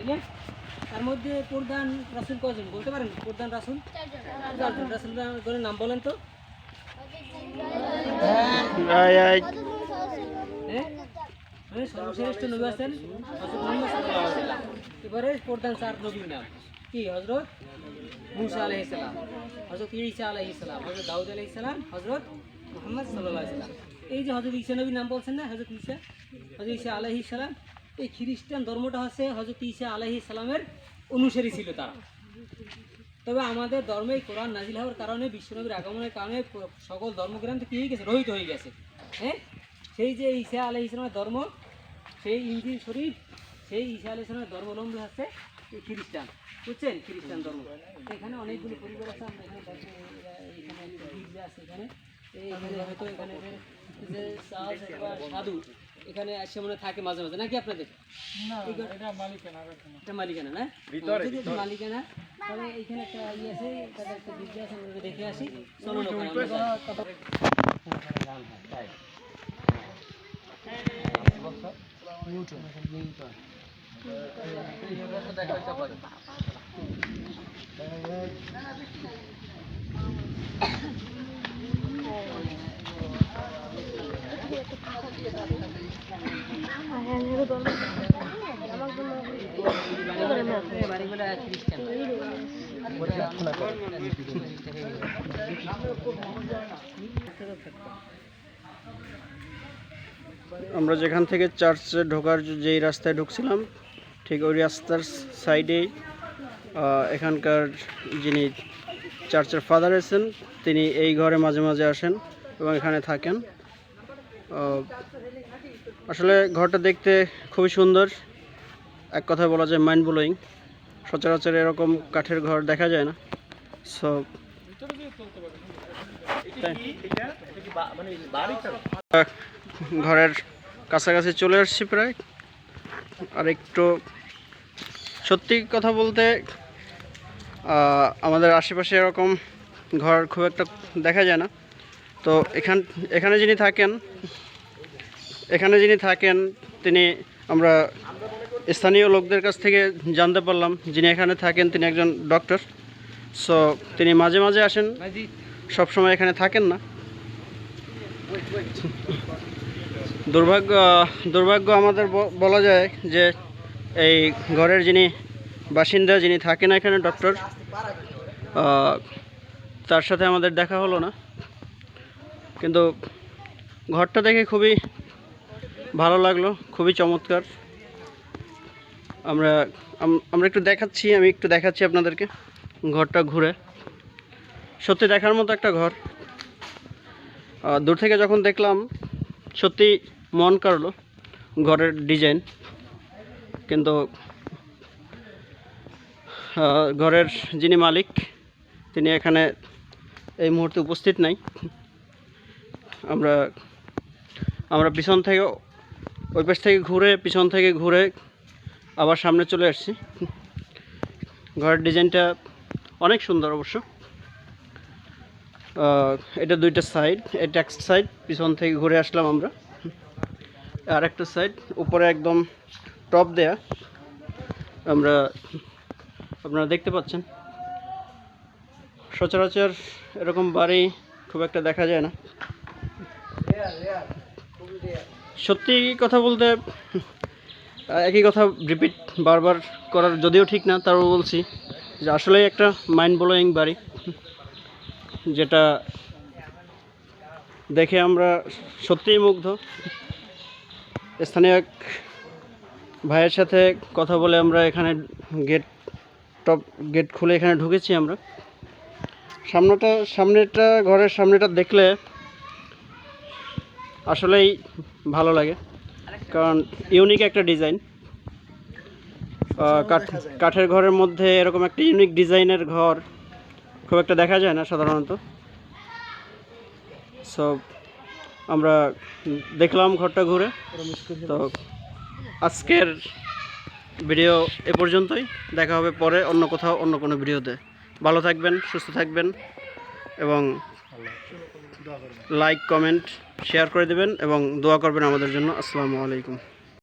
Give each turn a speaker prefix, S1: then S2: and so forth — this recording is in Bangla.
S1: তাই না তার মধ্যে প্রধান রাসুল কজন বলতে পারেন? প্রধান রাসুল? চারজন। রাসুলের নাম বলেন তো। সর্বশ্রেষ্ঠ নবী আছেন? এবারে প্রধান চার নবীর নাম। কি হজরত মুসা আলাইহিস সালাম? হজরত ঈসা আলাইহিস সালাম? হজরত দাউদ আলাইহিস সালাম? হজরত মুহাম্মদ সাল্লাল্লাহু আলাইহি সাল্লাম। এই যে হজরত ঈসা নবীর নাম বলছেন না? হজরত ঈসা? হজরত ঈসা আলাইহিস সালাম? এই খ্রিস্টান ধর্মটা হচ্ছে হজরত ঈসা আলাইহিস সালামের অনুসারী ছিল তারা। তবে আমাদের ধর্মে কোরআন নাজিল হওয়ার কারণে, বিশ্বনবীর আগমনের কারণে সকল ধর্মগ্রন্থ কি হয়ে গেছে? রহিত হয়ে গেছে। হ্যাঁ? সেই যে ঈসা আলাই ইসলামের ধর্ম, সেই ইঞ্জিল শরীফ, সেই ঈসা আলাই ইসলামের ধর্মাবলম্বী হচ্ছে খ্রিস্টান। বুঝছেন? খ্রিস্টান ধর্ম। এখানে অনেকগুলো পরিবার আছে, আমরা এখানে এখানে গির্জা আছে, এখানে। এখানে হয়তো এখানে যে- সাধু এখানে এসে মনে থাকে মাঝে মাঝে। নাকি আপনাদের? এটা মালিকানা না? মালিকানা। তবে এখানে একটা ইয়ে আছে তাদের একটা গির্জা আছে আমরা দেখে আসি। চলুন নিউটন
S2: আমরা যেখান থেকে চার্চে ঢোকার যেই রাস্তায় ঢুকছিলাম, ঠিক ওই রাস্তার সাইডেই এখানকার যিনি চার্চের ফাদার আছেন, তিনি এই ঘরে মাঝে মাঝে আসেন এবং এখানে থাকেন। আসলে ঘরটা দেখতে খুবই সুন্দর। এক কথায় বলা যায় মাইন্ড ব্লোয়িং সচরাচর এরকম কাঠের ঘর দেখা যায় না। সো ঘরের কাছাকাছি চলে আসছি প্রায়। আর একটু সত্যি কথা বলতে আমাদের আশেপাশে এরকম ঘর খুব একটা দেখা যায় না। তো এখান এখানে যিনি থাকেন এখানে যিনি থাকেন, তিনি আমরা স্থানীয় লোকদের কাছ থেকে জানতে পারলাম। যিনি এখানে থাকেন, তিনি একজন ডক্টর সো তিনি মাঝে মাঝে আসেন। সব সময় এখানে থাকেন না। দুর্ভাগ্য দুর্ভাগ্য আমাদের বলা যায় যে এই ঘরের যিনি বাসিন্দা, যিনি থাকেন এখানে ডক্টর তার সাথে আমাদের দেখা হলো না। কিন্তু ঘরটা দেখে খুবই ভালো লাগল, খুবই চমৎকার। আমরা আমরা একটু দেখাচ্ছি, আমি একটু দেখাচ্ছি আপনাদেরকে ঘরটা ঘুরে। সত্যি দেখার মতো একটা ঘর। দূর থেকে যখন দেখলাম, সত্যি মন কাড়লো ঘরের ডিজাইন। কিন্তু ঘরের যিনি মালিক, তিনি এখানে এই মুহূর্তে উপস্থিত নাই। আমরা আমরা পিছন থেকে ওই পাশ থেকে ঘুরে, পিছন থেকে ঘুরে আবার সামনে চলে আসছি। ঘরের ডিজাইনটা অনেক সুন্দর অবশ্য। এটা দুইটা সাইড এটা এক সাইড পিছন থেকে ঘুরে আসলাম আমরা। আর একটা সাইড উপরে একদম টপ দেয়া। আমরা, আপনারা দেখতে পাচ্ছেন। সচরাচর এরকম বাড়ি খুব একটা দেখা যায় না। সত্যি কথা বলতে, একই কথা রিপিট বারবার করার যদিও ঠিক না, তারও বলছি যে আসলেই একটা মাইন্ড ব্লোয়িং বাড়ি, যেটা দেখে আমরা সত্যিই মুগ্ধ। স্থানীয় এক ভাইয়ের সাথে কথা বলে আমরা এখানে গেট টপ গেট খুলে এখানে ঢুকেছি আমরা। সামনেটা সামনেটা, ঘরের সামনেটা দেখলে আসলেই ভালো লাগে। কারণ ইউনিক একটা ডিজাইন কাঠ, কাঠের ঘরের মধ্যে এরকম একটা ইউনিক ডিজাইনের ঘর খুব একটা দেখা যায় না সাধারণত। সো আমরা দেখলাম ঘরটা ঘুরে। তো আজকের ভিডিও এ পর্যন্তই। দেখা হবে পরে অন্য কোথাও, অন্য কোনো ভিডিওতে ভালো থাকবেন, সুস্থ থাকবেন এবং লাইক কমেন্ট শেয়ার করে দেবেন এবং দোয়া করবেন আমাদের জন্য। আসসালামু আলাইকুম।